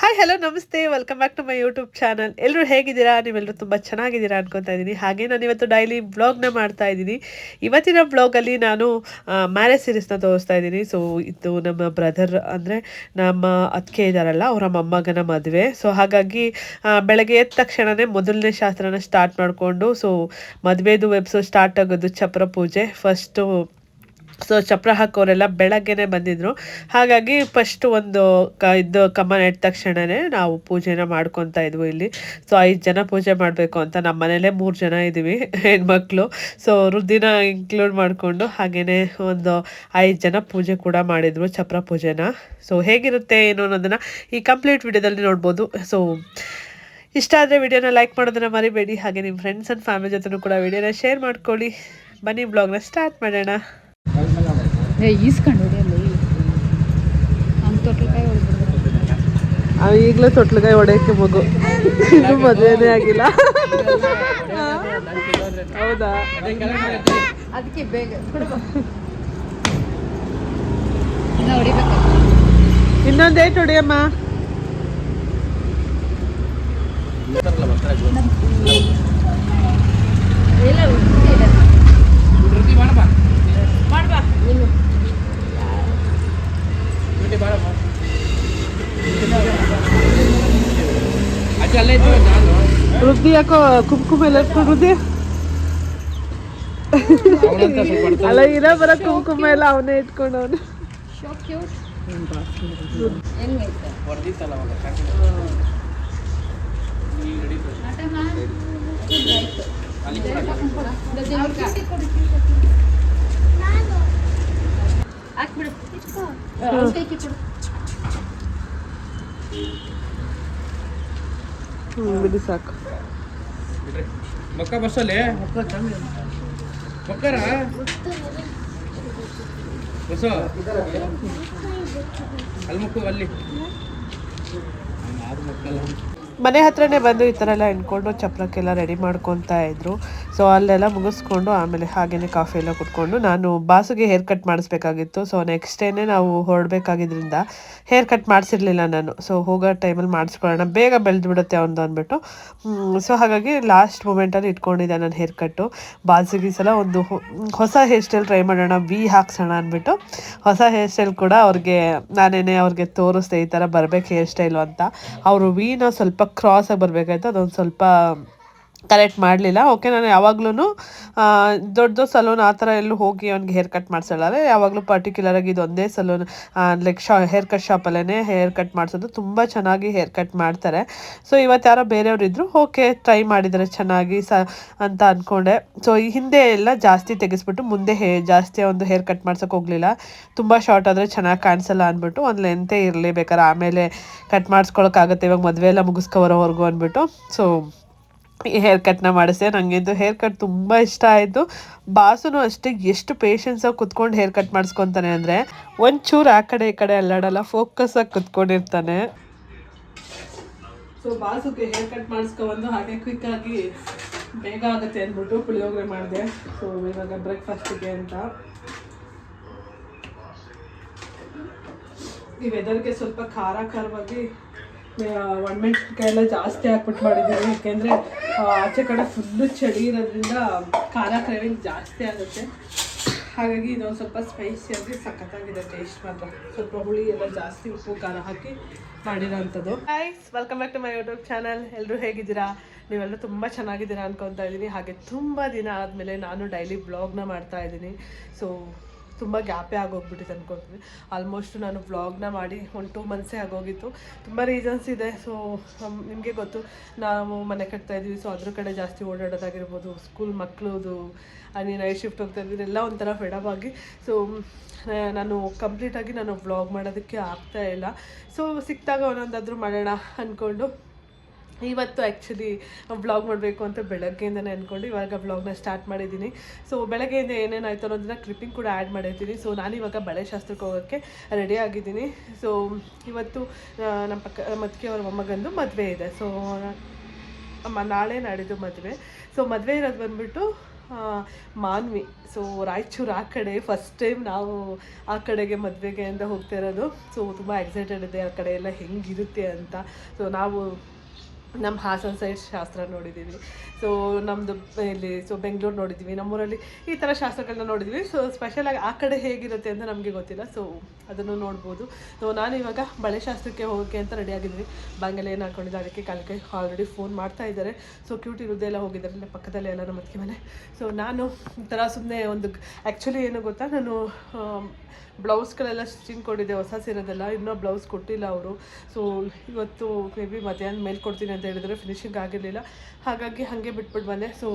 Hi hello ನಮಸ್ತೆ. Welcome back to my YouTube channel ಎಲ್ಲರೂ ಹೇಗಿದ್ದೀರಾ? ನೀವೆಲ್ಲರೂ ತುಂಬ ಚೆನ್ನಾಗಿದ್ದೀರಾ ಅನ್ಕೊತಾ ಇದ್ದೀನಿ. ಹಾಗೆ ನಾನು ಇವತ್ತು ಡೈಲಿ ಬ್ಲಾಗ್ನ ಮಾಡ್ತಾ ಇದ್ದೀನಿ. ಇವತ್ತಿನ ಬ್ಲಾಗಲ್ಲಿ ನಾನು ಮ್ಯಾರೇಜ್ ಸೀರೀಸ್ನ ತೋರಿಸ್ತಾ ಇದ್ದೀನಿ. ಸೊ ಇದು ನಮ್ಮ ಬ್ರದರ್ ಅಂದರೆ ನಮ್ಮ ಅತ್ತಿಗೆ ಇದ್ದಾರಲ್ಲ, ಅವರ ಮೊಮ್ಮಗನ ಮದುವೆ. ಸೊ ಹಾಗಾಗಿ ಬೆಳಗ್ಗೆ ಎದ್ದ ತಕ್ಷಣವೇ ಮೊದಲನೇ ಶಾಸ್ತ್ರನ ಸ್ಟಾರ್ಟ್ ಮಾಡಿಕೊಂಡು ಸೊ ಮದುವೆದು ವೆಬ್ಸೋ ಸ್ಟಾರ್ಟ್ ಆಗೋದು ಚಪ್ರ ಪೂಜೆ. ಫಸ್ಟು ಸೊ ಚಪ್ರ ಹಾಕೋರೆಲ್ಲ ಬೆಳಗ್ಗೆನೆ ಬಂದಿದ್ರು. ಹಾಗಾಗಿ ಫಸ್ಟ್ ಒಂದು ಕ, ಇದು ಕಮ್ಮ ನೆಟ್ಟ ತಕ್ಷಣನೇ ನಾವು ಪೂಜೆನ ಮಾಡ್ಕೊತಾ ಇದ್ವು ಇಲ್ಲಿ. ಸೊ ಐದು ಜನ ಪೂಜೆ ಮಾಡಬೇಕು ಅಂತ ನಮ್ಮ ಮನೇಲೇ ಮೂರು ಜನ ಇದ್ದೀವಿ, ಹೆಣ್ಮಕ್ಳು. ಸೊ ದಿನ ಇನ್ಕ್ಲೂಡ್ ಮಾಡಿಕೊಂಡು ಹಾಗೆಯೇ ಒಂದು ಐದು ಜನ ಪೂಜೆ ಕೂಡ ಮಾಡಿದರು, ಚಪ್ರ ಪೂಜೆನ. ಸೊ ಹೇಗಿರುತ್ತೆ ಏನು ಅನ್ನೋದನ್ನು ಈ ಕಂಪ್ಲೀಟ್ ವಿಡಿಯೋದಲ್ಲಿ ನೋಡ್ಬೋದು. ಸೊ ಇಷ್ಟ ಆದರೆ ವಿಡಿಯೋನ ಲೈಕ್ ಮಾಡೋದನ್ನು ಮರಿಬೇಡಿ. ಹಾಗೆ ನಿಮ್ಮ ಫ್ರೆಂಡ್ಸ್ ಆ್ಯಂಡ್ ಫ್ಯಾಮಿಲಿ ಜೊತೆನೂ ಕೂಡ ವಿಡಿಯೋನ ಶೇರ್ ಮಾಡ್ಕೊಳ್ಳಿ. ಬನ್ನಿ ಬ್ಲಾಗ್ನ ಸ್ಟಾರ್ಟ್ ಮಾಡೋಣ. ಏ ಈಸ್ಕೊಂಡು ಹೊಡಿಯಲ್ಲ ನಮ್ಮ ತೊಟ್ಲಕಾಯಿ ಹೊಡೆದ್ಬಿಡ್ತಾರೆ ಈಗಲೂ ತೊಟ್ಲಗಾಯಿ ಒಡೆಯಕ್ಕೆ ಮಗು. ಇನ್ನು ಮದುವೆನೇ ಆಗಿಲ್ಲ. ಹೌದಾ? ಅದಕ್ಕೆ ಬೇಗ. ಇನ್ನೊಂದು ಏಟ್ ಹೊಡಿಯಮ್ಮ ಇಲ್ಲ ಮಾಡ್ಬಾ ನೀನು ವೃದ್ಧಿ ಯಾಕೋ ಕುಂಕುಮ ಎಲ್ಲ ಇಟ್ಕೊಂಡು ವೃದ್ಧಿ ಅಲ್ಲ ಇರೋ ಬರೋ ಕುಂಕುಮ ಎಲ್ಲ ಅವನೇ ಇಟ್ಕೊಂಡು ಅವನು ಶೋ ಕ್ಯೂಟ್ ಹೆಂಗೈತೆ ಆಟಮ್ಮ? ಇದಾಯ್ತು. ಹಾಕ್ಬಿಡು ಅವ್ನ್ ಕೈಗೆ ಕೊಡು. ಹ್ಞೂ ಬಿಡಿ ಸಾಕು ಮಕ್ಕ ಬಸ್ಸಲ್ಲಿ? ಮಕ್ಕರ? ಬಸ್ಸು? ಅಲ್ಲಿ ಮಕ್ಕು, ಅಲ್ಲಿ. ಮನೆ ಹತ್ರನೇ ಬಂದು ಈ ಥರ ಎಲ್ಲ ಹಿಂಡ್ಕೊಂಡು ಚಪ್ರಕ್ಕೆಲ್ಲ ರೆಡಿ ಮಾಡ್ಕೊತಾ ಇದ್ರು. ಸೊ ಅಲ್ಲೆಲ್ಲ ಮುಗಿಸ್ಕೊಂಡು ಆಮೇಲೆ ಹಾಗೇನೆ ಕಾಫಿ ಎಲ್ಲ ಕುಟ್ಕೊಂಡು ನಾನು ಬಾಸುಗೆ ಹೇರ್ ಕಟ್ ಮಾಡಿಸ್ಬೇಕಾಗಿತ್ತು. ಸೊ ನೆಕ್ಸ್ಟ್ ಡೇನೇ ನಾವು ಹೊರಡಬೇಕಾಗಿದ್ದರಿಂದ ಹೇರ್ ಕಟ್ ಮಾಡಿಸಿರ್ಲಿಲ್ಲ ನಾನು. ಸೊ ಹೋಗೋ ಟೈಮಲ್ಲಿ ಮಾಡಿಸ್ಕೊಳ್ಳೋಣ. ಬೇಗ ಬೆಳೆದು ಬಿಡುತ್ತೆ ಅವನದು ಅಂದ್ಬಿಟ್ಟು. ಸೊ ಹಾಗಾಗಿ ಲಾಸ್ಟ್ ಮೂಮೆಂಟಲ್ಲಿ ಇಟ್ಕೊಂಡಿದ್ದೆ ನಾನು ಹೇರ್ ಕಟ್ಟು ಬಾಸುಗೆ ಸಲ ಒಂದು ಹೊಸ ಹೇರ್ ಸ್ಟೈಲ್ ಟ್ರೈ ಮಾಡೋಣ ವಿ ಹಾಕ್ಸೋಣ ಅಂದ್ಬಿಟ್ಟು. ಹೊಸ ಹೇರ್ ಸ್ಟೈಲ್ ಕೂಡ ಅವ್ರಿಗೆ, ನಾನೇನೆ ಅವ್ರಿಗೆ ತೋರಿಸ್ದೆ ಈ ಥರ ಬರಬೇಕು ಹೇರ್ ಸ್ಟೈಲು ಅಂತ. ಅವರು ವಿನ ಸ್ವಲ್ಪ ಕ್ರಾಸಾಗಿ ಬರಬೇಕಾಯ್ತು. ಅದೊಂದು ಸ್ವಲ್ಪ ಕರೆಕ್ಟ್ ಮಾಡಲಿಲ್ಲ. ಓಕೆ, ನಾನು ಯಾವಾಗ್ಲೂ ದೊಡ್ಡ ದೊಡ್ಡ ಸಲೂನ್ ಆ ಥರ ಎಲ್ಲೂ ಹೋಗಿ ಅವ್ನಿಗೆ ಹೇರ್ ಕಟ್ ಮಾಡಿಸಲ್ಲ ಯಾವಾಗಲೂ ಪರ್ಟಿಕ್ಯುಲರಾಗಿ ಇದೊಂದೇ ಸಲೂನ್ ಲೈಕ್ ಶಾ ಹೇರ್ ಕಟ್ ಶಾಪಲ್ಲೇ ಹೇರ್ ಕಟ್ ಮಾಡಿಸೋದು. ತುಂಬ ಚೆನ್ನಾಗಿ ಹೇರ್ ಕಟ್ ಮಾಡ್ತಾರೆ. ಸೊ ಇವತ್ತು ಯಾರೋ ಬೇರೆಯವ್ರು ಇದ್ದರು ಓಕೆ ಟ್ರೈ ಮಾಡಿದ್ದಾರೆ ಚೆನ್ನಾಗಿ ಸ, ಅಂತ ಅಂದ್ಕೊಂಡೆ ಸೊ ಈ ಹಿಂದೆ ಎಲ್ಲ ಜಾಸ್ತಿ ತೆಗೆಸ್ಬಿಟ್ಟು ಮುಂದೆ ಹೇ, ಜಾಸ್ತಿ ಒಂದು ಹೇರ್ ಕಟ್ ಮಾಡ್ಸೋಕೆ ಹೋಗಲಿಲ್ಲ. ತುಂಬ ಶಾರ್ಟ್ ಆದರೆ ಚೆನ್ನಾಗಿ ಕಾಣಿಸಲ್ಲ ಅಂದ್ಬಿಟ್ಟು ಒಂದು ಲೆಂತೇ ಇರಲಿ ಬೇಕಾದ್ರೆ ಆಮೇಲೆ ಕಟ್ ಮಾಡಿಸ್ಕೊಳಕ್ಕಾಗತ್ತೆ ಇವಾಗ ಮದುವೆ ಎಲ್ಲ ಮುಗಿಸ್ಕೊಬರೋವರೆಗೂ ಅಂದ್ಬಿಟ್ಟು ಸೊ ಹೇರ್ ಕಟ್ನ ಮಾಡಿಸಿದೆ. ನನಗಂತೂ ಹೇರ್ ಕಟ್ ತುಂಬ ಇಷ್ಟ ಆಯಿತು. ಬಾಸುನು ಅಷ್ಟೇ ಎಷ್ಟು ಪೇಷನ್ಸಾಗಿ ಕುತ್ಕೊಂಡು ಹೇರ್ ಕಟ್ ಮಾಡಿಸ್ಕೊತಾನೆ ಅಂದರೆ ಒಂಚೂರು ಆ ಕಡೆ ಈ ಕಡೆ ಅಲ್ಲಾಡಲ್ಲ ಫೋಕಸ್ ಆಗಿ ಕುತ್ಕೊಂಡಿರ್ತಾನೆ. ಸೊ ಬಾಸುಗೆ ಹೇರ್ ಕಟ್ ಮಾಡಿಸ್ಕೊಬಂದು ಹಾಗೆ ಆಗಿ ಬೇಗ ಆಗುತ್ತೆ ಅಂದ್ಬಿಟ್ಟು ಪುಳಿಯೋಗರೆ ಮಾಡಿದೆ. ಸೊ ಇವಾಗ ಬ್ರೇಕ್ಫಾಸ್ಟಿಗೆ ಅಂತ. ಈ ವೆದರ್ಗೆ ಸ್ವಲ್ಪ ಖಾರ ಖಾರವಾಗಿ ಒಣಮೆಣ್ಸಿನ್ಕಾಯಿ ಎಲ್ಲ ಜಾಸ್ತಿ ಹಾಕ್ಬಿಟ್ಟು ಮಾಡಿದ್ದೀನಿ ಯಾಕೆಂದರೆ ಆಚೆ ಕಡೆ ಫುಲ್ಲು ಚಳಿ ಇರೋದ್ರಿಂದ ಖಾರ ಕ್ರೇವಿಂಗ್ ಜಾಸ್ತಿ ಆಗುತ್ತೆ. ಹಾಗಾಗಿ ಇದೊಂದು ಸ್ವಲ್ಪ ಸ್ಪೈಸಿಯಾಗಿ ಸಖತ್ತಾಗಿದೆ ಟೇಸ್ಟ್ ಮಾತ್ರ. ಸ್ವಲ್ಪ ಹುಳಿ ಎಲ್ಲ ಜಾಸ್ತಿ ಉಪ್ಪು, ಖಾರ ಹಾಕಿ ಮಾಡಿರೋಂಥದ್ದು. ಹಾಯ್ಸ್ welcome back to my YouTube channel ಎಲ್ಲರೂ ಹೇಗಿದ್ದೀರಾ? ನೀವೆಲ್ಲರೂ ತುಂಬ ಚೆನ್ನಾಗಿದ್ದೀರಾ ಅನ್ಕೊತಾ ಇದ್ದೀನಿ. ಹಾಗೆ ತುಂಬ ದಿನ ಆದಮೇಲೆ ನಾನು ಡೈಲಿ ಬ್ಲಾಗ್ನ ಮಾಡ್ತಾ ಇದ್ದೀನಿ. ಸೊ ತುಂಬ ಗ್ಯಾಪೇ ಆಗೋಗ್ಬಿಟ್ಟಿದೆ ಅನ್ಕೊತೀನಿ ಆಲ್ಮೋಸ್ಟ್ ನಾನು ವ್ಲಾಗ್ನ ಮಾಡಿ ಒಂದು ಟೂ ಮಂತ್ಸೇ ಆಗೋಗಿತ್ತು. ತುಂಬ ರೀಸನ್ಸ್ ಇದೆ. ಸೊ ನಿಮಗೆ ಗೊತ್ತು. ನಾವು ಮನೆ ಕಟ್ತಾ ಇದ್ದೀವಿ ಸೊ ಅದ್ರ ಕಡೆ ಜಾಸ್ತಿ ಓಡಾಡೋದಾಗಿರ್ಬೋದು. ಸ್ಕೂಲ್ ಮಕ್ಕಳದು ಅಲ್ಲಿ ನೈಟ್ ಶಿಫ್ಟ್ ಹೋಗ್ತಾ ಇದ್ದೀವಿ ಎಲ್ಲ ಒಂಥರ ಫೆಡಪ್ ಆಗಿ. ಸೊ ನಾನು ಕಂಪ್ಲೀಟಾಗಿ ನಾನು ವ್ಲಾಗ್ ಮಾಡೋದಕ್ಕೆ ಆಗ್ತಾ ಇಲ್ಲ. ಸೊ ಸಿಕ್ಕಿದಾಗ ಒಂದೊಂದಾದರೂ ಮಾಡೋಣ ಅಂದ್ಕೊಂಡು ಇವತ್ತು ಆ್ಯಕ್ಚುಲಿ ವ್ಲಾಗ್ ಮಾಡಬೇಕು ಅಂತ ಬೆಳಗ್ಗೆಯಿಂದನೇ ಅಂದ್ಕೊಂಡು ಇವಾಗ ವ್ಲಾಗ್ನ ಸ್ಟಾರ್ಟ್ ಮಾಡಿದ್ದೀನಿ. ಸೊ ಬೆಳಗ್ಗೆಯಿಂದ ಏನೇನಾಯ್ತು ಅನ್ನೋದನ್ನ ಕ್ಲಿಪ್ಪಿಂಗ್ ಕೂಡ ಆ್ಯಡ್ ಮಾಡಿರ್ತೀನಿ. ಸೊ ನಾನು ಇವಾಗ ಬಳೆ ಶಾಸ್ತ್ರಕ್ಕೆ ಹೋಗೋಕ್ಕೆ ರೆಡಿ ಆಗಿದ್ದೀನಿ. ಸೊ ಇವತ್ತು ನಮ್ಮ ಪಕ್ಕ ಮತ್ತಿಗೆ ಅವ್ರ ಮೊಮ್ಮಗಂದು ಮದುವೆ ಇದೆ. ಸೊ ಅಮ್ಮ ನಾಳೆ ನಾಡಿದ್ದು ಮದುವೆ. ಸೊ ಮದುವೆ ಇರೋದು ಬಂದುಬಿಟ್ಟು ಮಾನ್ವಿ. ಸೊ ರಾಯಚೂರು ಆ ಕಡೆ ಫಸ್ಟ್ ಟೈಮ್ ನಾವು ಆ ಕಡೆಗೆ ಮದುವೆಗೆ ಅಂತ ಹೋಗ್ತಾ ಇರೋದು. ಸೊ ತುಂಬ ಎಕ್ಸೈಟೆಡ್ ಇದೆ. ಆ ಕಡೆ ಎಲ್ಲ ಹೆಂಗಿರುತ್ತೆ ಅಂತ. ಸೊ ನಾವು ನಮ್ಮ ಹಾಸನ ಸೈಡ್ ಶಾಸ್ತ್ರ ನೋಡಿದ್ದೀವಿ ಸೊ ನಮ್ಮದು ಇಲ್ಲಿ ಸೊ ಬೆಂಗಳೂರು ನೋಡಿದ್ದೀವಿ ನಮ್ಮೂರಲ್ಲಿ ಈ ಥರ ಶಾಸ್ತ್ರಗಳನ್ನ ನೋಡಿದ್ವಿ. ಸೊ ಸ್ಪೆಷಲಾಗಿ ಆ ಕಡೆ ಹೇಗಿರುತ್ತೆ ಅಂತ ನಮಗೆ ಗೊತ್ತಿಲ್ಲ. ಸೊ ಅದನ್ನು ನೋಡ್ಬೋದು. ಸೊ ನಾನು ಇವಾಗ ಬಳೆ ಶಾಸ್ತ್ರಕ್ಕೆ ಹೋಗೋಕ್ಕೆ ಅಂತ ರೆಡಿ ಆಗಿದ್ವಿ ಬಂಗಲೆ ಏನು ಹಾಕೊಂಡಿದ್ದೆ, ಅದಕ್ಕೆ ಕಾಲಕ್ಕೆ ಆಲ್ರೆಡಿ ಫೋನ್ ಮಾಡ್ತಾ ಇದ್ದಾರೆ. ಸೊ ಕ್ಯೂಟ್ ಇರೋದೆಲ್ಲ ಹೋಗಿದ್ದಾರೆ. ಇಲ್ಲೇ ಪಕ್ಕದಲ್ಲೇ ಎಲ್ಲ ನಮ್ಮ ಅತ್ತಿಗೆ ಮನೆ. ಸೊ ನಾನು ಈ ಸುಮ್ಮನೆ ಒಂದು ಆ್ಯಕ್ಚುಲಿ ಏನು ಗೊತ್ತಾ? ನಾನು ಬ್ಲೌಸ್ಗಳೆಲ್ಲ ಸ್ಟಿಚಿಂಗ್ ಕೊಟ್ಟಿದ್ದೆ, ಹೊಸ ಸೀರೆದೆಲ್ಲ. ಇನ್ನೂ ಬ್ಲೌಸ್ ಕೊಟ್ಟಿಲ್ಲ ಅವರು. ಸೊ ಇವತ್ತು ಮೇ ಬಿ ಮಧ್ಯಾಹ್ನ ಮೇಲೆ ಕೊಡ್ತೀನಿ ಅಂತ ಹೇಳಿದರೆ ಫಿನಿಶಿಂಗ್ ಆಗಿರಲಿಲ್ಲ. ಹಾಗಾಗಿ ಹಾಗೆ ಬಿಟ್ಬಿಟ್ಟು ಬಂದೆ. ಸೊ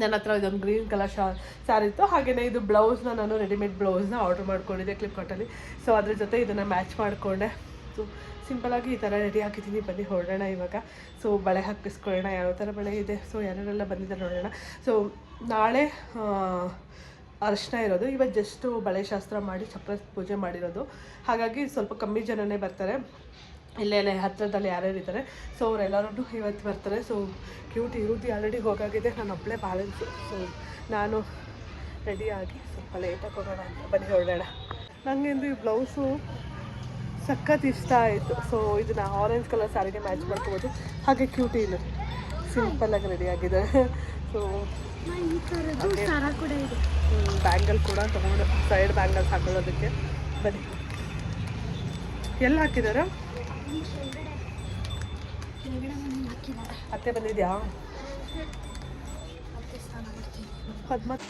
ನನ್ನ ಹತ್ರ ಇದೊಂದು ಗ್ರೀನ್ ಕಲರ್ ಶಾ ಸ್ಯಾರಿ ಇತ್ತು. ಹಾಗೆಯೇ ಇದು ಬ್ಲೌಸ್ನ ನಾನು ರೆಡಿಮೇಡ್ ಬ್ಲೌಸ್ನ ಆರ್ಡ್ರ್ ಮಾಡ್ಕೊಂಡಿದ್ದೆ ಫ್ಲಿಪ್ಕಾರ್ಟಲ್ಲಿ ಸೊ ಅದ್ರ ಜೊತೆ ಇದನ್ನು ಮ್ಯಾಚ್ ಮಾಡಿಕೊಂಡೆ. ಸೊ ಸಿಂಪಲಾಗಿ ಈ ಥರ ರೆಡಿ ಹಾಕಿದ್ದೀನಿ. ಬನ್ನಿ ಹೊರಡೋಣ ಇವಾಗ. ಸೊ ಬಳೆ ಹಾಕಿಸ್ಕೊಳ್ಳೋಣ. ಯಾವ ಥರ ಬಳೆ ಇದೆ? ಸೊ ಯಾರೆಲ್ಲ ಬಂದಿದ್ದಾರೆ ನೋಡೋಣ. ಸೊ ನಾಳೆ ಅರಿಶಿನ ಇರೋದು. ಇವತ್ತು ಜಸ್ಟು ಬಳೆ ಶಾಸ್ತ್ರ ಮಾಡಿ ಚಪ್ರ ಪೂಜೆ ಮಾಡಿರೋದು. ಹಾಗಾಗಿ ಸ್ವಲ್ಪ ಕಮ್ಮಿ ಜನನೇ ಬರ್ತಾರೆ. ಇಲ್ಲೇ ಹತ್ತಿರದಲ್ಲಿ ಯಾರ್ಯಾರು ಇದ್ದಾರೆ. ಸೊ ಅವರೆಲ್ಲರೂ ಇವತ್ತು ಬರ್ತಾರೆ. ಸೊ ಕ್ಯೂಟ್ ಇರುವುದು ಆಲ್ರೆಡಿ ಹೋಗಾಗಿದೆ. ನಾನು ಒಬ್ಬಳೇ ಬ್ಯಾಲೆನ್ಸ್ ಸೊ ನಾನು ರೆಡಿಯಾಗಿ ಸ್ವಲ್ಪ ಲೇಟಾಗಿ ಹೋಗೋಣ ಅಂತ. ಬನ್ನಿ ಹೊರಡೋಣ ನನಗೆಂದು ಈ ಬ್ಲೌಸು ಸಖತ್ ಇಷ್ಟ ಆಯಿತು. ಸೊ ಇದನ್ನ ಆರೆಂಜ್ ಕಲರ್ ಸ್ಯಾರಿಗೆ ಮ್ಯಾಚ್ ಮಾಡ್ಕೋಬೋದು. ಹಾಗೆ ಕ್ಯೂಟಿ ಇಲ್ಲ. ಸಿಂಪಲ್ಲಾಗಿ ರೆಡಿಯಾಗಿದೆ ಸೊ ಬ್ಯಾಂಗಲ್ ಕೂಡ ತಗೊಂಡು ಸೈಡ್ ಬ್ಯಾಂಗಲ್ಸ್ ಹಾಕೊಳ್ಳೋದಕ್ಕೆ. ಬನ್ನಿ. ಎಲ್ಲಿ ಹಾಕಿದಾರ? ಅತ್ತೆ ಬಂದಿದ್ಯಾ? ಹದ್ಮತ್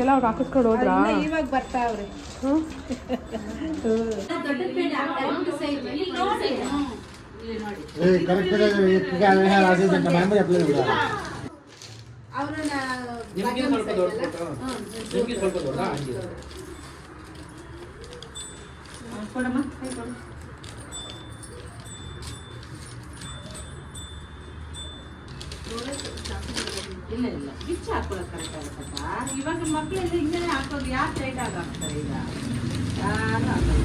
ಎಲ್ಲ ಅವ್ರು ಹಾಕಿಸ್ಕೊಂಡು ಹೋದ್ರಾ? ಇವಾಗ ಬರ್ತಾವ್ರೆ ಹ್ಞೂ ನಿಮ್ಗೆ ಸ್ವಲ್ಪ ದೊಡ್ಡ ನಿಮ್ಗೆ ಸ್ವಲ್ಪ ದೊಡ್ಡ ಹಂಗೆ. ಇಲ್ಲ ಇಲ್ಲ. ಬಿಚ್ಚ ಹಾಕೊಳ್ಳೋದು ಕರೆಕ್ಟ್ ಆಗುತ್ತಪ್ಪ ಇವಾಗ ಮಕ್ಕಳೆಲ್ಲ ಹಿಂಗೆ ಹಾಕೋದು ಯಾರು ಲೈಟ್ ಆಗಿ ಹಾಕ್ತಾರೆ ಈಗ? ಯಾರು ಹಾಕೋದು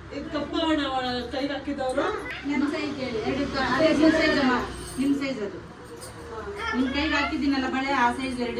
ಸರಿ ಬಣ್ಣ ಕಪ್ಪ ಕೈ ಹಾಕಿದವರು. ನಿಮ್ಮ ಸೈಜ್ ಎರಡು ನಿಮ್ಮ ಸೈಜ್ ಅದು.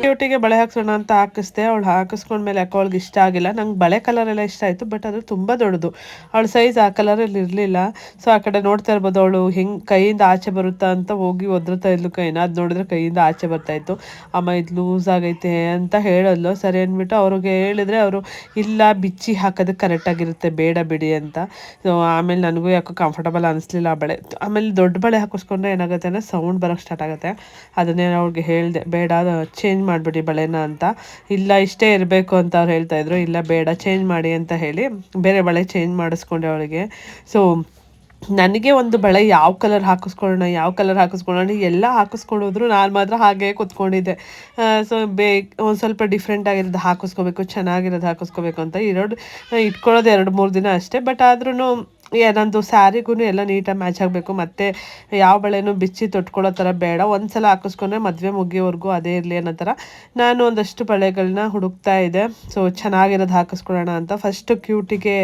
ಕ್ಯೂಟಿಗೆ ಬಳೆ ಹಾಕ್ಸೋಣ ಅಂತ ಹಾಕಿಸ್ದೆ. ಅವಳು ಹಾಕಿಸ್ಕೊಂಡ್ಮೇಲೆ ಯಾಕೋ ಅವಳಿಗೆ ಇಷ್ಟ ಆಗಿಲ್ಲ. ನಂಗೆ ಬಳೆ ಕಲರ್ ಎಲ್ಲ ಇಷ್ಟ ಆಯಿತು ಬಟ್ ಅದು ತುಂಬ ದೊಡ್ಡದು. ಅವಳ ಸೈಜ್ ಆ ಕಲರಲ್ಲಿ ಇರಲಿಲ್ಲ. ಸೊ ಆ ಕಡೆ ನೋಡ್ತಾ ಇರ್ಬೋದು ಅವಳು ಹೆಂಗೆ ಕೈಯಿಂದ ಆಚೆ ಬರುತ್ತಾ ಅಂತ ಹೋಗಿ ಒದ್ರತಾ ಇದ್ಲು ಕೈನ. ಅದು ನೋಡಿದ್ರೆ ಕೈಯಿಂದ ಆಚೆ ಬರ್ತಾ ಇತ್ತು. ಅಮ್ಮ, ಇದು ಲೂಸ್ ಆಗೈತೆ ಅಂತ ಹೇಳದ್ಲು. ಸರಿ ಅಂದ್ಬಿಟ್ಟು ಅವ್ರಿಗೆ ಹೇಳಿದ್ರೆ ಅವರು, ಇಲ್ಲ, ಬಿಚ್ಚಿ ಹಾಕೋದಕ್ಕೆ ಕರೆಕ್ಟಾಗಿರುತ್ತೆ ಬೇಡ ಬಿಡಿ ಅಂತ. ಸೊ ಆಮೇಲೆ ನನಗೂ ಯಾಕೋ ಕಂಫರ್ಟಬಲ್ ಅನಿಸ್ಲಿಲ್ಲ ಆ ಬಳೆ. ಆಮೇಲೆ ದೊಡ್ಡ ಬಳೆ ಹಾಕಿಸ್ಕೊಂಡ್ರೆ ಏನಾಗುತ್ತೆ ಅಂದರೆ ಸೌಂಡ್ ಬರೋಕ್ಕೆ ಸ್ಟಾರ್ಟ್ ಆಗುತ್ತೆ. ಅದನ್ನೇ ಅವ್ರಿಗೆ ಹೇಳಿದೆ, ಬೇಡ ಚೇಂಜ್ ಮಾಡಿಬಿಡಿ ಬಳೆನ ಅಂತ. ಇಲ್ಲ, ಇಷ್ಟೇ ಇರಬೇಕು ಅಂತ ಅವ್ರು ಹೇಳ್ತಾ ಇದ್ರು. ಇಲ್ಲ, ಬೇಡ ಚೇಂಜ್ ಮಾಡಿ ಅಂತ ಹೇಳಿ ಬೇರೆ ಬಳೆ ಚೇಂಜ್ ಮಾಡಿಸ್ಕೊಂಡೆ ಅವಳಿಗೆ. ಸೊ ನನಗೆ ಒಂದು ಬಳೆ ಯಾವ ಕಲರ್ ಹಾಕಿಸ್ಕೊಳ್ಳೋಣ, ಯಾವ ಕಲರ್ ಹಾಕಿಸ್ಕೊಳ್ಳೋಣ ಎಲ್ಲ ಹಾಕಿಸ್ಕೊಂಡೋದ್ರು ನಾನು ಮಾತ್ರ ಹಾಗೆ ಕೂತ್ಕೊಂಡಿದ್ದೆ. ಸೊ ಬೇ, ಒಂದು ಸ್ವಲ್ಪ ಡಿಫ್ರೆಂಟ್ ಆಗಿರೋದು ಹಾಕಿಸ್ಕೋಬೇಕು, ಚೆನ್ನಾಗಿರೋದು ಹಾಕಿಸ್ಕೋಬೇಕು ಅಂತ ಇರೋದು, ಇಟ್ಕೊಳ್ಳೋದು ಎರಡು ಮೂರು ದಿನ ಅಷ್ಟೇ. ಬಟ್ ಆದ್ರೂ ನಂದು ಸ್ಯಾರಿಗೂ ಎಲ್ಲ ನೀಟಾಗಿ ಮ್ಯಾಚ್ ಆಗಬೇಕು. ಮತ್ತು ಯಾವ ಬಳೆನೂ ಬಿಚ್ಚಿ ತೊಟ್ಕೊಳ್ಳೋ ಥರ ಬೇಡ. ಒಂದು ಸಲ ಹಾಕಿಸ್ಕೊಂಡ್ರೆ ಮದುವೆ ಮುಗಿಯೋವರೆಗೂ ಅದೇ ಇರಲಿ ಅನ್ನೋ ಥರ ನಾನು ಒಂದಷ್ಟು ಬಳೆಗಳನ್ನ ಹುಡುಕ್ತಾ ಇದ್ದೆ. ಸೊ ಚೆನ್ನಾಗಿರೋದು ಹಾಕಿಸ್ಕೊಳ್ಳೋಣ ಅಂತ. ಫಸ್ಟು ಕ್ಯೂಟಿಗೆ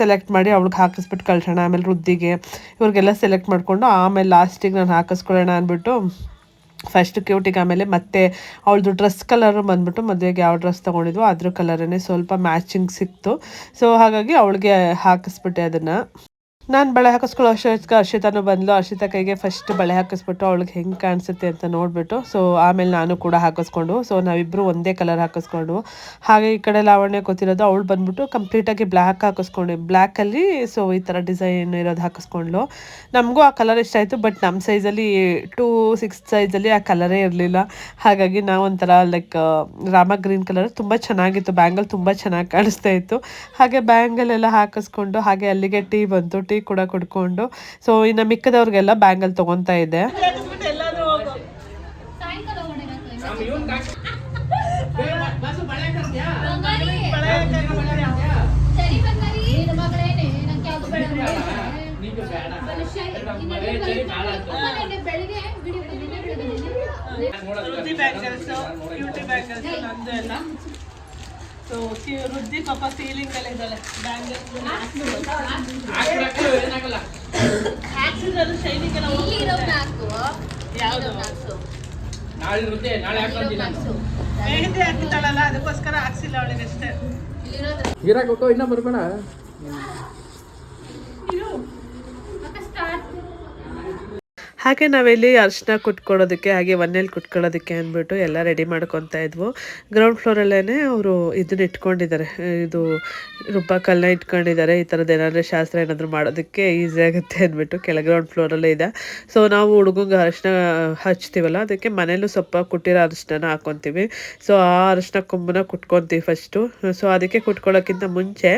ಸೆಲೆಕ್ಟ್ ಮಾಡಿ ಅವ್ಳಿಗೆ ಹಾಕಿಸ್ಬಿಟ್ಟು ಕಳ್ಸೋಣ. ಆಮೇಲೆ ರುದ್ದಿಗೆ ಇವ್ರಿಗೆಲ್ಲ ಸೆಲೆಕ್ಟ್ ಮಾಡಿಕೊಂಡು ಆಮೇಲೆ ಲಾಸ್ಟಿಗೆ ನಾನು ಹಾಕಿಸ್ಕೊಳ್ಳೋಣ ಅಂದ್ಬಿಟ್ಟು ಫಸ್ಟ್ ಕ್ಯೂಟಿಗೆ ಆಮೇಲೆ ಮತ್ತೆ ಅವಳದು ಡ್ರೆಸ್ ಕಲರ್ ಬಂದ್ಬಿಟ್ಟು ಮದುವೆಗೆ ಯಾವ ಡ್ರೆಸ್ ತೊಗೊಂಡಿದ್ವೋ ಅದ್ರ ಕಲರನ್ನೇ ಸ್ವಲ್ಪ ಮ್ಯಾಚಿಂಗ್ ಸಿಕ್ತು. ಸೊ ಹಾಗಾಗಿ ಅವಳಿಗೆ ಹಾಕಿಸ್ಬಿಟ್ಟೆ ಅದನ್ನು. ನಾನು ಬಳೆ ಹಾಕಿಸ್ಕೊಳ್ಳೋ ಅಷ್ಟೊತ್ತಿಗೆ ಅರ್ಷಿತಾನು ಬಂದ್ಲು. ಅರ್ಷಿತಾ ಕೈಗೆ ಫಸ್ಟ್ ಬಳೆ ಹಾಕಿಸ್ಬಿಟ್ಟು ಅವಳಿಗೆ ಹೆಂಗೆ ಕಾಣಿಸುತ್ತೆ ಅಂತ ನೋಡಿಬಿಟ್ಟು ಸೊ ಆಮೇಲೆ ನಾನು ಕೂಡ ಹಾಕಿಸ್ಕೊಂಡು ಸೊ ನಾವಿಬ್ಬರು ಒಂದೇ ಕಲರ್ ಹಾಕಿಸ್ಕೊಂಡು. ಹಾಗೆ ಈ ಕಡೆ ಲಾವಣ್ಯ ಗೊತ್ತಿರೋದು, ಅವಳು ಬಂದ್ಬಿಟ್ಟು ಕಂಪ್ಲೀಟಾಗಿ ಬ್ಲ್ಯಾಕ್ ಹಾಕಿಸ್ಕೊಂಡು. ಬ್ಲ್ಯಾಕಲ್ಲಿ ಸೊ ಈ ಥರ ಡಿಸೈನ್ ಇರೋದು ಹಾಕಿಸ್ಕೊಂಡ್ಳು. ನಮಗೂ ಆ ಕಲರ್ ಇಷ್ಟ ಆಯಿತು ಬಟ್ ನಮ್ಮ ಸೈಜಲ್ಲಿ ಟೂ ಸಿಕ್ಸ್ ಸೈಜಲ್ಲಿ ಆ ಕಲರೇ ಇರಲಿಲ್ಲ. ಹಾಗಾಗಿ ನಾವು ಒಂಥರ ಲೈಕ್ ರಾಮ ಗ್ರೀನ್ ಕಲರ್ ತುಂಬ ಚೆನ್ನಾಗಿತ್ತು. ಬ್ಯಾಂಗಲ್ ತುಂಬ ಚೆನ್ನಾಗಿ ಕಾಣಿಸ್ತಾ ಇತ್ತು. ಹಾಗೆ ಬ್ಯಾಂಗಲ್ ಎಲ್ಲ ಹಾಕಿಸ್ಕೊಂಡು, ಹಾಗೆ ಅಲ್ಲಿಗೆ ಟೀ ಬಂತು. ಜೊತೆ ಕೂಡ ಕೊಡ್ಕೊಂಡು. ಸೊ ಇನ್ನು ಮಿಕ್ಕದವ್ರಿಗೆಲ್ಲ ಬ್ಯಾಂಗಲ್ ತೊಗೊತಾ ಇದೆ. ಬ್ಯಾಂಗಲ್ಸ್ ಬ್ಯಾಂಗಲ್ಸ್ ನಂದು ಎಲ್ಲ ಸೊ ರುದ್ದಿ ಪಾಪ ಸೀಲಿಂಗ್ ಎಲ್ಲ ಇದ್ದಾಳೆ. ಶೈನಿಂಗ್ ಯಾವುದು. ಮೆಹಂದಿ ಹಾಕಿದ್ದಾಳಲ್ಲ ಅದಕ್ಕೋಸ್ಕರ ಹಾಕ್ಸಿಲ್ಲ ಅವಳಿಗೆ ಅಷ್ಟೇ ಹೀರಾಕೋಕೋ ಇನ್ನ ಬರ್ಬೇಡ. ಹಾಗೆ ನಾವಿಲ್ಲಿ ಅರ್ಶಿನ ಕುಟ್ಕೊಳ್ಳೋದಕ್ಕೆ, ಹಾಗೆ ಒನ್ನೆಲ್ ಕುಟ್ಕೊಳ್ಳೋದಕ್ಕೆ ಅಂದ್ಬಿಟ್ಟು ಎಲ್ಲ ರೆಡಿ ಮಾಡ್ಕೊತಾ ಇದ್ವು. ಗ್ರೌಂಡ್ ಫ್ಲೋರಲ್ಲೇ ಅವರು ಇದನ್ನ ಇಟ್ಕೊಂಡಿದ್ದಾರೆ. ಇದು ರುಬ್ಬ ಕಲ್ಲನ್ನ ಇಟ್ಕೊಂಡಿದ್ದಾರೆ. ಈ ಥರದ್ದು ಏನಾದರೂ ಶಾಸ್ತ್ರ ಏನಾದರೂ ಮಾಡೋದಕ್ಕೆ ಈಸಿ ಆಗುತ್ತೆ ಅಂದ್ಬಿಟ್ಟು ಕೆಳ ಗ್ರೌಂಡ್ ಫ್ಲೋರಲ್ಲೇ ಇದೆ. ಸೊ ನಾವು ಹುಡುಗಂಗೆ ಅರಿಶಿನ ಹಚ್ತೀವಲ್ಲ, ಅದಕ್ಕೆ ಮನೇಲೂ ಸ್ವಲ್ಪ ಕುಟ್ಟಿರೋ ಅರಿಶಿನ ಹಾಕ್ಕೊತೀವಿ. ಸೊ ಆ ಅರಿಶಿನ ಕುಂಬನ ಕುಟ್ಕೊತೀವಿ ಫಸ್ಟು ಸೊ ಅದಕ್ಕೆ ಕುಟ್ಕೊಳ್ಳೋಕ್ಕಿಂತ ಮುಂಚೆ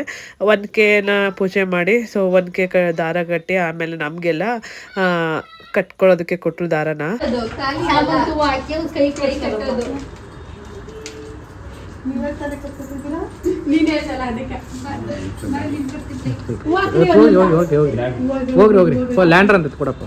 ಒನ್ಕೆನ ಪೂಜೆ ಮಾಡಿ ಸೊ ಒನ್ಕೆ ಕ ದಾರ ಕಟ್ಟಿ ಆಮೇಲೆ ನಮಗೆಲ್ಲ ಕಟ್ಕೊಳ್ಳೋದಕ್ಕೆ ಕೊಟ್ಟರು ದಾರನ? ಹೋಗ್ರಿ ಹೋಗ್ರಿ ಲ್ಯಾಂಡರ್ ಅಂತ ಕೊಡಪ್ಪ.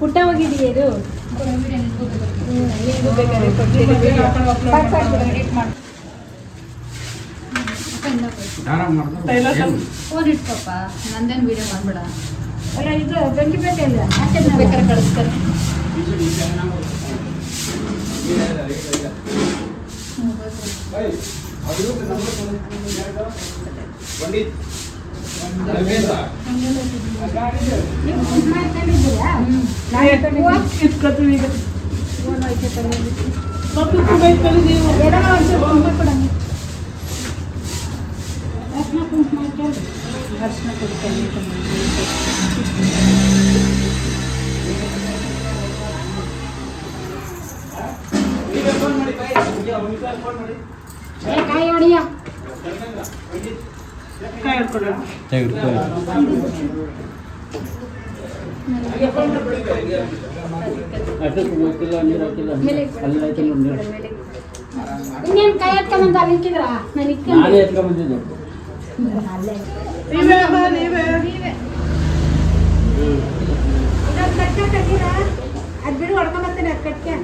ಪುಟ್ಟ ಹೋಗಿದೆಯದು ಫೋನ್ ಇಟ್ಕೊಪ್ಪ ನಂದೇನು ವಿಡಿಯೋ ಮಾಡ್ಬೇಡ ಅಲ್ಲ ಇದು? ಬೆಂಕಿ ಬೇಟೆ ಇಲ್ಲ ಬೇಕಾದ್ರೆ ಕಳಿಸ್ತಾರೆ ಕಾಯಿ ಹೊಡಿಯ ಕೈ ಹಿಡ್ಕೊಳ್ಳೋಣ ಮೇಲೆ ಇನ್ನೇನು ಕೈ ಹತ್ಕೊಂಬಂದು ಅಲ್ಲಿ ಇಕ್ಕಿದ್ರ ನಾನು ಇಕ್ಕೊಂಡು ಅದು ಬಿಡು ಹೊಡ್ಕೊಂಬರ್ತೀನಿ ಅದು ಕಟ್ಕೆ.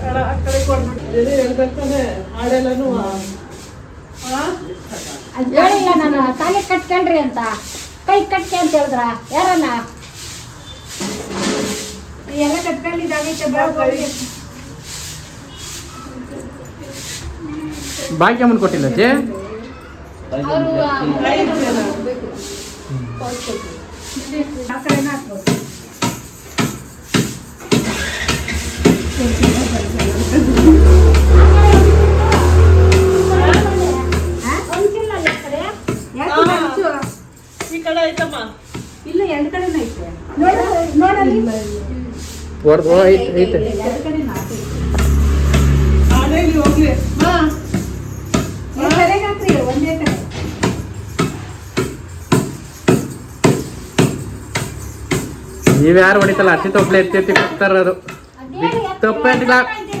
ಆ ಕಡೆ ಹೇಳ್ಬೇಕಾದ್ರೆ ಹಾಡೆಲ್ಲನೂ ಆ? ಹೇಳಿಲ್ಲ ನಾನು ತಾಲಿ ಕಟ್ಕೊಂಡ್ರಿ ಅಂತ. ಕೈ ಕಟ್ಕೆ ಅಂತ ಹೇಳಿದ್ರ? ಯಾರನ್ನ? ಎಲ್ಲ ಕಟ್ಕೊಂಡಿದ್ದಾಗೈತೆ ಬಾಕಿ ಅಮ್ಮನ್ ಕೊಟ್ಟಿಲ್ಲ ಅಜ್ಜಿ? ಐದು ಹೊರ್ದು ಐತೆ ಐತೆ ಎರಡು ಕಡೆ ಆನೆಲಿ ಹೋಗ್ಲಿ ಸರಿಯಾಗಿ ಹಾಕ್ರಿ ಒಂದೇ ಕಡೆ ನೀವ್ ಯಾರು ಹೊಡಿತಲ್ಲ ಅತ್ತಿ ತೊಪ್ಲೆ ಎತ್ತಿ ಕೊಡ್ತಾರ ಅದು ತಪ್ಪೇನಿಲ್ಲ ಇದೇ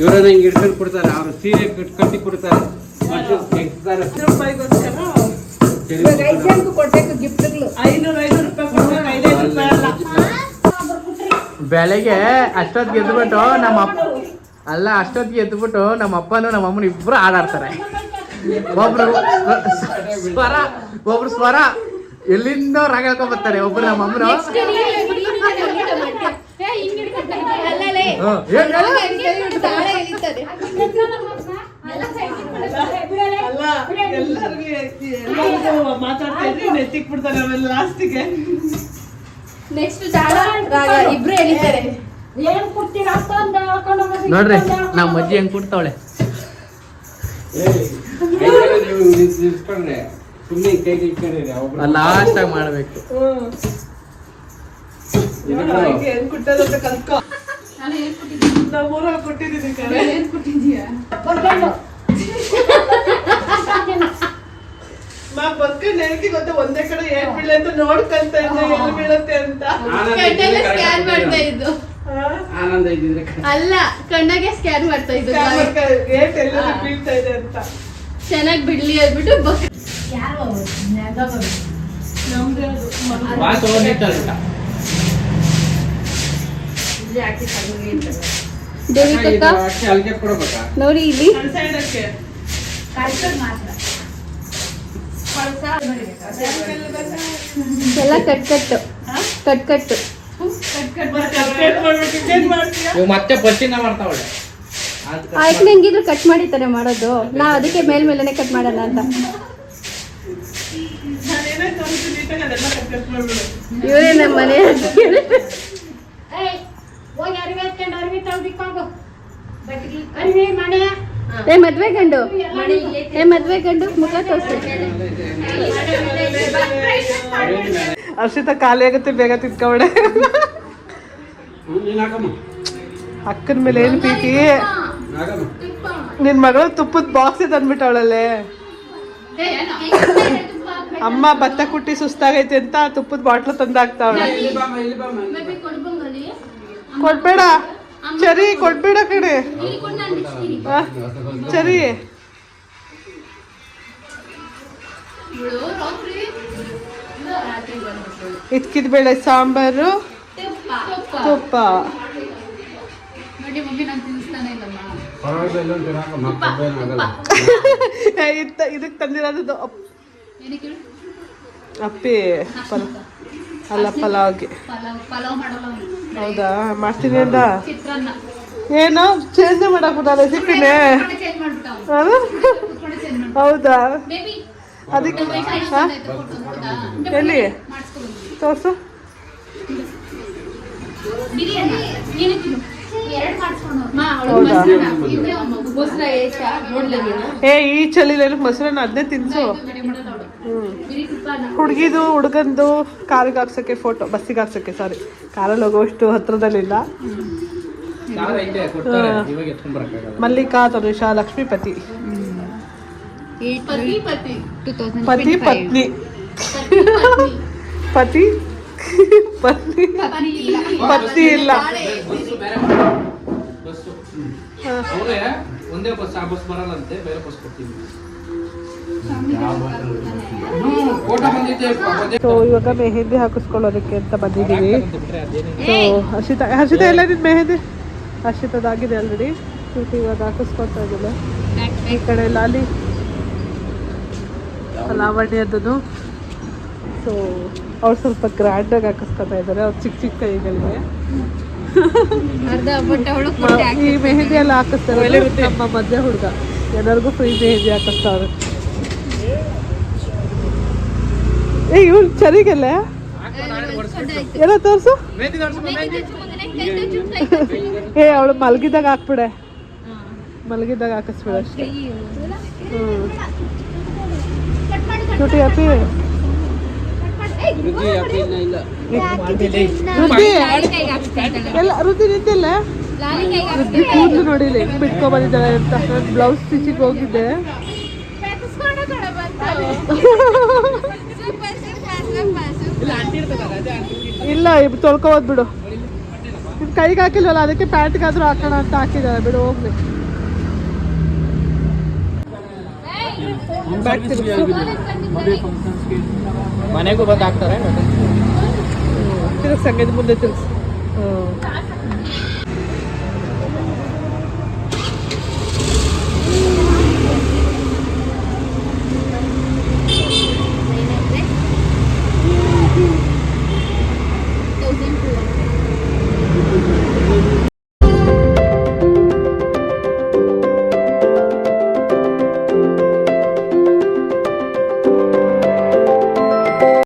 ಇವ್ರ ಹಿಂಗೆ ಇಟ್ಕೊಂಡು ಕೊಡ್ತಾರೆ ಅವ್ರ ಸೀರೆ ಕಟ್- ಕಟ್ಟಿ ಕೊಡ್ತಾರೆ. ಬೆಳಗ್ಗೆ ಅಷ್ಟೊತ್ತಿಗೆ ಎದ್ಬಿಟ್ಟು ನಮ್ಮ ಅಪ್ಪ ಅಲ್ಲ ಅಷ್ಟೊತ್ತಿಗೆ ಎದ್ಬಿಟ್ಟು ನಮ್ಮ ಅಪ್ಪನು ನಮ್ಮ ಅಮ್ಮನ ಇಬ್ರು ಆಡಾಡ್ತಾರೆ. ಒಬ್ರು ಸ್ವರ ಒಬ್ರು ಸ್ವರ ಎಲ್ಲಿಂದ ರಾಗ ಹೇಳ್ಕೊಂಡ್ ಬರ್ತಾರೆ. ಒಬ್ರು ನಮ್ಮ ಅಮ್ಮನ ನೆಕ್ಸ್ಟ್ ಇಬ್ರು ನೋಡ್ರಿ ನಮ್ಮ ಅಜ್ಜಿ ಹೆಂಗ್ ಕೊಡ್ತಾವಳೆ? ಲಾಸ್ಟ್ ಆಗಿ ಮಾಡ್ಬೇಕು. ಕಲ್ತ್ಕೊ. ನಾವು ಊರಲ್ಲಿ ಕೊಟ್ಟಿದ್ದೀನಿ? ಕರೆ ಏನ್. ಮಾ ಗೊತ್ತ ಒಂದೇ ಕಡೆ ಏನ್ ಬೀಳೆ ಅಂತ ನೋಡ್ಕಂತ ಇದ್ದೆ ಎಲ್ಲಿ ಬೀಳುತ್ತೆ ಅಂತ ಕಣ್ಣಲ್ಲೇ ಸ್ಕ್ಯಾನ್ ಮಾಡ್ತಾ ಇದ್ದು. ಆನಂದ ಇದ್ದಿದ್ರೆ ಅಲ್ಲ ಕಣ್ಣಾಗೆ ಸ್ಕ್ಯಾನ್ ಮಾಡ್ತಾ ಇದ್ದು ಏಟ್ ಎಲ್ಲರೂ ಬೀಳ್ತಾ ಇದೆ ಅಂತ. ಚೆನ್ನಾಗಿ ಬಿಡ್ಲಿ ಅಂದ್ಬಿಟ್ಟು ಬಕ್ ಯಾರು ನಮ್ದೇ ಅದು ಮನೆ. ಬಾಸ್ ಹೋಗಿತ್ತಲ್ಲ ದೇವಿ ನೋಡಿ ಇಲ್ಲಿ. ಎಲ್ಲ ಕಟ್ ಕಟ್ಟು ಕಟ್ ಕಟ್ಟು ಕಟ್ ಇವ್ ಮತ್ತೆ ಆಯ್ತು ಹೆಂಗಿದ್ರು ಕಟ್ ಮಾಡಿತಾರೆ ಮಾಡೋದು. ನಾ ಅದಕ್ಕೆ ಮೇಲ್ ಮೇಲೆನೆ ಕಟ್ ಮಾಡಲ್ಲ ಅಂತ. ಇವರೇ ನಮ್ಮ ಮನೆ ಏ ಮದ್ವೆ ಗಂಡು. ಏ ಮದ್ವೆ ಗಂಡು ಮುಖ ತೋರಿಸಿ. ಹರ್ಷಿತ ಖಾಲಿ ಆಗುತ್ತೆ ಬೇಗ ತಿನ್ಕೊಂಡೆ ಹ್ಮ್, ಅಕ್ಕನ ಮೇಲೆ ಏನು ಪ್ರೀತಿ? ನಿನ್ ಮಗಳು ತುಪ್ಪದ ಬಾಕ್ಸ್ ತಂದ್ಬಿಟ್ಟವಳಲ್ಲೇ ಅಮ್ಮ ಭತ್ತ ಕುಟ್ಟಿ ಸುಸ್ತಾಗೈತೆ ಅಂತ ತುಪ್ಪದ ಬಾಟ್ಲು ತಂದಾಕ್ತಾವಳೆ ಕೊಡ್ಬೇಡ. ಚರಿ ಕೊಡ್ಬೇಡ ಕಡೆ ಚರಿ. ಇದ್ಕಿದ ಬೇಳೆ ಸಾಂಬಾರು ತುಪ್ಪ. ನೋಡಿ ಮಮ್ಮಿ ನಾನು ತಿನ್ನಿಸ್ತಾನೆ ಇಲ್ಲಮ್ಮ ಪರವಾಗಿಲ್ಲ ಇಲ್ಲೊಂದ್ ಚೂರು ಹಾಕಮ್ಮ ಕೊಬ್ಬೇನು ಆಗಲ್ಲ ಏ, ಇದ್- ಇದಕ್ ತಂದಿರೋದು? ಅಪ್ಪಿ. ಪಲ ಅಲ್ಲ ಪಲಾವ್ಗೆ ಪಲಾವ್ ಪಲಾವ್ ಹೌದಾ? ಮಾಡ್ತೀನಿ ಅಂದ? ಏನು ಏನೋ ಚೇಂಜ್ ಮಾಡಕ್ change ಮಾಡ್ಬಿಟ್ಟ. ಹೌದಾ? ಅದಕ್ಕೆ? ಎಲ್ಲಿ? ತೋರ್ಸು. ಹೌದಾ? ಏ ಈ ಚಳಿಲೇನು ಮೊಸರನ್ನ ಅದನ್ನೇ ತಿನ್ಸು. ಹುಡುಗಿದು ಹುಡುಗಂದು ಕಾರಿಗೆ ಹಾಕ್ಸೋಕ್ಕೆ ಫೋಟೋ ಬಸ್ಸಿಗೆ ಹಾಕ್ಸೋಕ್ಕೆ ಸಾರಿ ಕಾರಲ್ಲಿ ಹೋಗೋಷ್ಟು ಹತ್ರದಲ್ಲಿಲ್ಲ. ಕಾರ್ ಐತೆ ಕೊಡ್ತಾರೆ. ಇವಾಗ ಎತ್ಕೊಂಡ್ಬರಕ್ಕಾಗಲ್ಲ ಮಲ್ಲಿಕಾ ತನುಷಾ ಲಕ್ಷ್ಮೀಪತಿ ಪತಿ. ಪತಿ ಪತಿ. ಪತ್ನಿ. ಪತಿ ಪತ್ನಿ. ಪತಿ ಇಲ್ಲ. ಪತ್ನಿ ಇಲ್ಲ. ಒಂದೇ ಬಸ್ ಆ ಬಸ್ ಬರಲ್ಲಂತೆ ಬೇರೆ ಬಸ್ ಕೊಡ್ತೀವಿ ಅದೇ ಸೊ ಇವಾಗ ಮೆಹಂದಿ ಹಾಕಿಸ್ಕೊಳ್ಳೋದಕ್ಕೆ ಅಂತ ಬಂದಿದ್ದೀವಿ. ಸೊ ಹರ್ಷಿತಾ ಹರ್ಷಿತಾ ಎಲ್ಲ ನಿನ್ ಮೆಹಂದಿ? ಹರ್ಷಿತದಾಗಿದೆ ಆಲ್ರೆಡಿ ಶ್ರುತಿ ಇವಾಗ ಹಾಕಿಸ್ಕೊತಾ ಇದ್ದಿಲ್ಲ ಈ ಕಡೆ ಲಾಲಿ. ಲಾವಣ್ಯದ್ದು. ಸೊ ಅವ್ರು ಸ್ವಲ್ಪ ಗ್ರ್ಯಾಂಡಾಗಿ ಹಾಕಿಸ್ಕೊತಾ ಇದ್ದಾರೆ. ಅವ್ರು ಚಿಕ್ಕ ಚಿಕ್ಕ ಕೈಗಳಿಗೆ ಅರ್ಧ ಬಟ್ಟೆ ಅವಳು ಈ ಮೆಹಂದಿ ಎಲ್ಲ ಹಾಕಿಸ್ತಾರೆ ನಮ್ಮ ಮಧ್ಯ ಹುಡುಗ. ಎಲ್ಲರಿಗೂ ಫ್ರೀ ಮೆಹಂದಿ ಹಾಕಿಸ್ತಾವ್ರೆ. ಏ ಇವ್ಳು ಚರಿಗೆಲ್ಲ? ಎಲ್ಲ ತೋರಿಸು? ಏ ಅವಳು ಮಲಗಿದಾಗ ಹಾಕ್ಬಿಡೆ. ಮಲಗಿದಾಗ ಹಾಕಿಸ್ಬಿಡ ಅಷ್ಟೇ. ಚುಟಿ ರುಚಿ ಎಲ್ಲ ನಿಂತಿಲ್ಲ? ಕೂದಲು ನೋಡಿಲ್ಲ ಹೆಂಗ್ ಬಿಟ್ಕೊ ಬಂದಿದ್ದಾಳೆ ಅಂತ. ಬ್ಲೌಸ್ ಸ್ಟಿಚಿಗೆ ಹೋಗಿದ್ದೆ. ಇಲ್ಲ ಇವ್ ತೊಳ್ಕೊಬೋದು ಬಿಡು. ನಿಮ್ ಕೈಗೆ ಹಾಕಿಲ್ವಲ್ಲ ಅದಕ್ಕೆ ಪ್ಯಾಂಟ್ಗಾದ್ರೂ ಹಾಕೋಣ ಅಂತ ಹಾಕಿದ್ದಾರೆ. ಬಿಡು ಹೋಗ್ಲಿ. ಮನೆಗೆ ಬಂದು ಹಾಕ್ತಾರೆ ತಿರುಗ್ಸಂಗೆ ಇದು ಮುಂದೆ ತಿರ್ಗ್ಸು. ಹ್ಮ್.